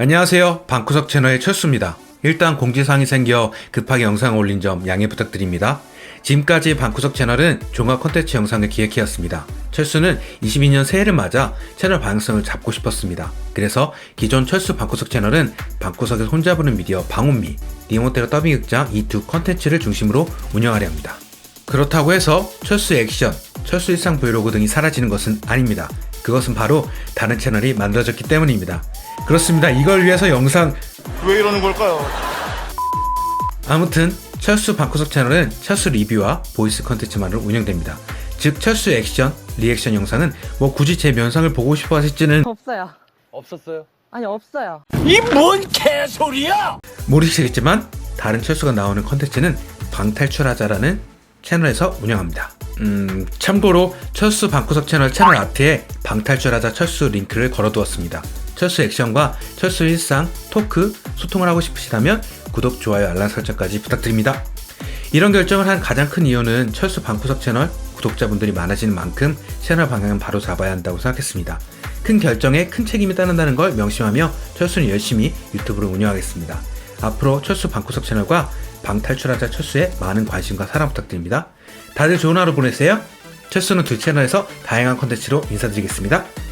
안녕하세요. 방구석 채널의 철수입니다. 일단 공지사항이 생겨 급하게 영상을 올린 점 양해 부탁드립니다. 지금까지 방구석 채널은 종합 콘텐츠 영상을 기획해왔습니다. 철수는 22년 새해를 맞아 채널 방향성을 잡고 싶었습니다. 그래서 기존 철수 방구석 채널은 방구석에서 혼자 보는 미디어 방혼미, 리모테라 더빙 극장 이두 콘텐츠를 중심으로 운영하려 합니다. 그렇다고 해서 철수 액션, 철수 일상 브이로그 등이 사라지는 것은 아닙니다. 그것은 바로 다른 채널이 만들어졌기 때문입니다. 그렇습니다. 이걸 위해서 영상 왜 이러는 걸까요? 아무튼 철수 방구석 채널은 철수 리뷰와 보이스 컨텐츠만으로 운영됩니다. 즉 철수 액션, 리액션 영상은 뭐 굳이 제 면상을 보고 싶어 하실지는 없어요. 없었어요? 아니 없어요. 모르시겠지만 다른 철수가 나오는 컨텐츠는 방탈출하자라는 채널에서 운영합니다. 음, 참고로 철수 방구석 채널 채널 아트에 방탈출하자 철수 링크를 걸어두었습니다. 철수 액션과 철수 일상, 토크, 소통을 하고 싶으시다면 구독, 좋아요, 알람 설정까지 부탁드립니다. 이런 결정을 한 가장 큰 이유는 철수 방구석 채널 구독자분들이 많아지는 만큼 채널 방향은 바로 잡아야 한다고 생각했습니다. 큰 결정에 큰 책임이 따른다는 걸 명심하며 철수는 열심히 유튜브를 운영하겠습니다. 앞으로 철수 방구석 채널과 방탈출하자 철수에 많은 관심과 사랑 부탁드립니다. 다들 좋은 하루 보내세요. 철수는 두 채널에서 다양한 콘텐츠로 인사드리겠습니다.